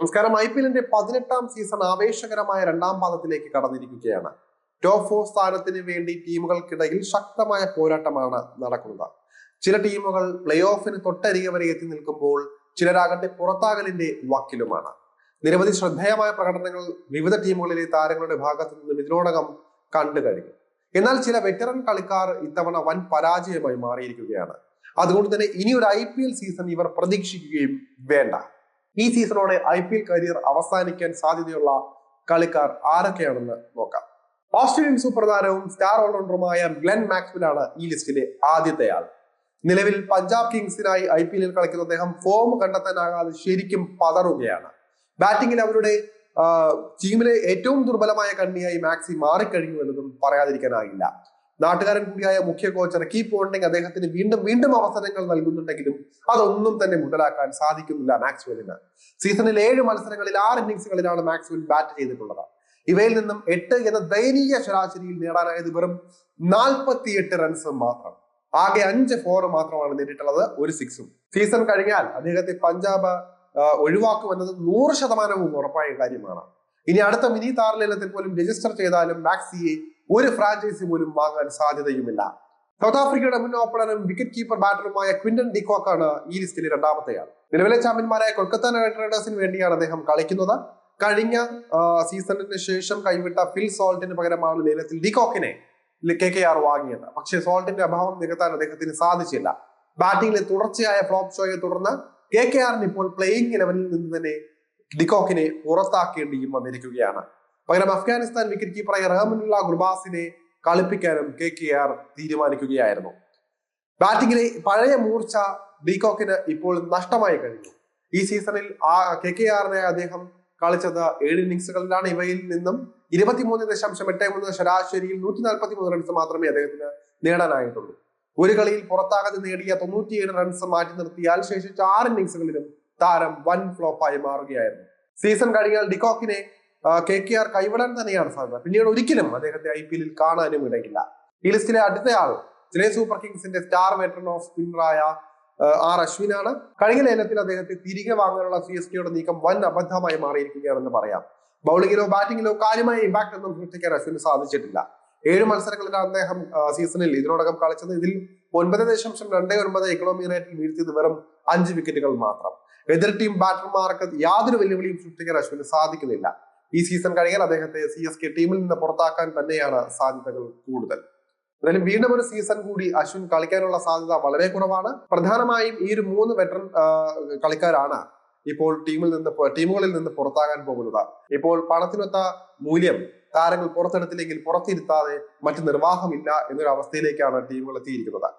നമസ്കാരം. I P എല്ലിന്റെ പതിനെട്ടാം സീസൺ ആവേശകരമായ രണ്ടാം പാദത്തിലേക്ക് കടന്നിരിക്കുകയാണ്. ടോപ്പ് ഫോർ സ്ഥാനത്തിന് വേണ്ടി ടീമുകൾക്കിടയിൽ ശക്തമായ പോരാട്ടമാണ് നടക്കുന്നത്. ചില ടീമുകൾ പ്ലേ ഓഫിന് തൊട്ടരികെ വരെ എത്തി നിൽക്കുമ്പോൾ ചിലരാകട്ടെ പുറത്താകലിന്റെ വക്കിലുമാണ്. നിരവധി ശ്രദ്ധേയമായ പ്രകടനങ്ങൾ വിവിധ ടീമുകളിലെ താരങ്ങളുടെ ഭാഗത്തു നിന്നും ഇതിനോടകം കണ്ടു കഴിഞ്ഞു. എന്നാൽ ചില വെറ്ററൻ കളിക്കാർ ഇത്തവണ വൻ പരാജയമായി മാറിയിരിക്കുകയാണ്. അതുകൊണ്ട് തന്നെ ഇനി ഒരു ഐ സീസൺ ഇവർ പ്രതീക്ഷിക്കുകയും വേണ്ട. ഈ സീസണോടെ ഐ പി എൽ കരിയർ അവസാനിക്കാൻ സാധ്യതയുള്ള കളിക്കാർ ആരൊക്കെയാണെന്ന് നോക്കാം. ഓസ്ട്രേലിയൻ സൂപ്പർ താരവും സ്റ്റാർ ഓൾറൗണ്ടറുമായ ഗ്ലെൻ മാക്സ്വെലാണ് ഈ ലിസ്റ്റിലെ ആദ്യത്തെ ആൾ. നിലവിൽ പഞ്ചാബ് കിങ്സിനായി ഐ പി എല്ലിൽ കളിക്കുന്ന അദ്ദേഹം ഫോം കണ്ടെത്താനാകാതെ ശരിക്കും പതറുകയാണ്. ബാറ്റിംഗിൽ അവരുടെ ടീമിലെ ഏറ്റവും ദുർബലമായ കണ്ണിയായി മാക്സി മാറിക്കഴിഞ്ഞു എന്നതും പറയാതിരിക്കാനാകില്ല. നാട്ടുകാരൻ കൂടിയായ മുഖ്യ കോച്ച് റക്കി പോണ്ടിങ് അദ്ദേഹത്തിന് വീണ്ടും വീണ്ടും അവസരങ്ങൾ നൽകുന്നുണ്ടെങ്കിലും അതൊന്നും തന്നെ മുതലാക്കാൻ സാധിക്കുന്നില്ല മാക്സ്വെല്ലിന്. സീസണിൽ ഏഴ് മത്സരങ്ങളിൽ ആറ് ഇന്നിംഗ്സുകളിലാണ് മാക്സ്വെൽ ബാറ്റ് ചെയ്തിട്ടുള്ളത്. ഇവയിൽ നിന്നും എട്ട് എന്ന ദയനീയ ശരാശരിയിൽ നേടാനായത് വെറും നാൽപ്പത്തിയെട്ട് റൺസ് മാത്രം. ആകെ അഞ്ച് ഫോർ മാത്രമാണ് നേരിട്ടുള്ളത് ഒരു സിക്സും സീസൺ കഴിഞ്ഞാൽ അദ്ദേഹത്തെ പഞ്ചാബ് ഒഴിവാക്കുമെന്നത് നൂറ് ശതമാനവും ഉറപ്പായ കാര്യമാണ്. ഇനി അടുത്ത മിനി താരലേലത്തിൽ പോലും രജിസ്റ്റർ ചെയ്താലും മാക്സിയെ ഒരു ഫ്രാഞ്ചൈസി പോലും വാങ്ങാൻ സാധ്യതയുമില്ല. സൗത്ത് ആഫ്രിക്കയുടെ മുൻ ഓപ്പണറും വിക്കറ്റ് കീപ്പർ ബാറ്ററുമായ ക്വിന്റൺ ഡിക്കോക്കാണ് ഈ ലിസ്റ്റിലെ രണ്ടാമത്തെയാൾ. നിലവിലെ ചാമ്പ്യന്മാരായ കൊൽക്കത്ത നൈറ്റ് റൈഡേഴ്സിന് വേണ്ടിയാണ് അദ്ദേഹം കളിക്കുന്നത്. കഴിഞ്ഞ സീസണിന് ശേഷം കൈവിട്ട ഫിൽ സോൾട്ടിന് പകരമാണ് ലേലത്തിൽ ഡിക്കോക്കിനെ കെ കെ ആർ വാങ്ങിയത്. പക്ഷേ സോൾട്ടിന്റെ അഭാവം നികത്താൻ അദ്ദേഹത്തിന് സാധിച്ചില്ല. ബാറ്റിംഗിലെ തുടർച്ചയായ ഫ്ലോപ്പ് ഷോയെ തുടർന്ന് കെ കെ ആറിന് ഇപ്പോൾ പ്ലേയിങ് ലെവലിൽ നിന്ന് തന്നെ ഡിക്കോക്കിനെ പുറത്താക്കേണ്ടിയും വന്നിരിക്കുകയാണ്. പകരം അഫ്ഗാനിസ്ഥാൻ വിക്കറ്റ് കീപ്പറായ റഹമുല്ല ഗുർബാസിനെ കളിപ്പിക്കാനും കെ കെ ആർ തീരുമാനിക്കുകയായിരുന്നു ബാറ്റിംഗിലെ പഴയ മൂർച്ച ഡീകോക്കിന് ഇപ്പോൾ നഷ്ടമായി കഴിഞ്ഞു. ഈ സീസണിൽ ആ കെ കെ ആറിനെ അദ്ദേഹം കളിച്ചത് ഏഴ് ഇന്നിങ്സുകളിലാണ് ഇവയിൽ നിന്നും ഇരുപത്തിമൂന്ന് ദശാംശം എട്ട് മൂന്ന് ശരാശരിയിൽ നൂറ്റി നാൽപ്പത്തി മൂന്ന് റൺസ് മാത്രമേ അദ്ദേഹത്തിന് നേടാനായിട്ടുള്ളൂ. ഒരു കളിയിൽ പുറത്താകാതെ നേടിയ തൊണ്ണൂറ്റിയേഴ് റൺസ് മാറ്റി നിർത്തിയാൽ ശേഷിച്ച ആറ് ഇന്നിങ്സുകളിലും താരം വൻ ഫ്ലോപ്പായി മാറുകയായിരുന്നു. സീസൺ കഴിഞ്ഞാൽ ഡിക്കോക്കിനെ കെ കെ ആർ കൈവിടാൻ തന്നെയാണ് സാധ്യത പിന്നീട് ഒരിക്കലും അദ്ദേഹത്തെ ഐ പി എല്ലിൽ കാണാനും ഇടയില്ല. ഈ ലിസ്റ്റിലെ അടുത്ത ആൾ ചെന്നൈ സൂപ്പർ കിങ്സിന്റെ സ്റ്റാർ വെറ്ററൻ ഓഫ് സ്പിന്നറായ ആർ അശ്വിനാണ്. കഴിഞ്ഞ ലേലത്തിൽ അദ്ദേഹത്തെ തിരികെ വാങ്ങാനുള്ള സി എസ് കെയുടെ നീക്കം വൻ അബദ്ധമായി മാറിയിരിക്കുകയാണെന്ന് പറയാം. ബൗളിങ്ങിലോ ബാറ്റിങ്ങിലോ കാര്യമായ ഇമ്പാക്ട് ഒന്നും സൃഷ്ടിക്കാൻ അശ്വിന് സാധിച്ചിട്ടില്ല. ഏഴ് മത്സരങ്ങളിലാണ് അദ്ദേഹം സീസണിൽ ഇതിനോടകം കളിച്ചത്. ഇതിൽ ഒൻപത് ദശാംശം രണ്ട് ഒൻപത് എക്കണോമി റേറ്റിൽ വീഴ്ത്തിയത് വെറും അഞ്ച് വിക്കറ്റുകൾ മാത്രം. എതിർ ടീം ബാറ്റർമാർക്ക് യാതൊരു വെല്ലുവിളിയും സൃഷ്ടിക്കാൻ അശ്വിന് സാധിക്കുന്നില്ല. ഈ സീസൺ കഴിയാൻ അദ്ദേഹത്തെ സി എസ് കെ ടീമിൽ നിന്ന് പുറത്താക്കാൻ തന്നെയാണ് സാധ്യതകൾ കൂടുതൽ. എന്തായാലും വീണ്ടും ഒരു സീസൺ കൂടി അശ്വിൻ കളിക്കാനുള്ള സാധ്യത വളരെ കുറവാണ്. പ്രധാനമായും ഈ ഒരു മൂന്ന് വെറ്ററൻ കളിക്കാരാണ് ഇപ്പോൾ ടീമിൽ നിന്ന് ടീമുകളിൽ നിന്ന് പുറത്താകാൻ പോകുന്നത്. ഇപ്പോൾ പണത്തിനൊത്ത മൂല്യം താരങ്ങൾ പുറത്തെടുത്തില്ലെങ്കിൽ പുറത്തിരുത്താതെ മറ്റു നിർവാഹമില്ല എന്നൊരു അവസ്ഥയിലേക്കാണ് ടീമുകൾ എത്തിയിരിക്കുന്നത്.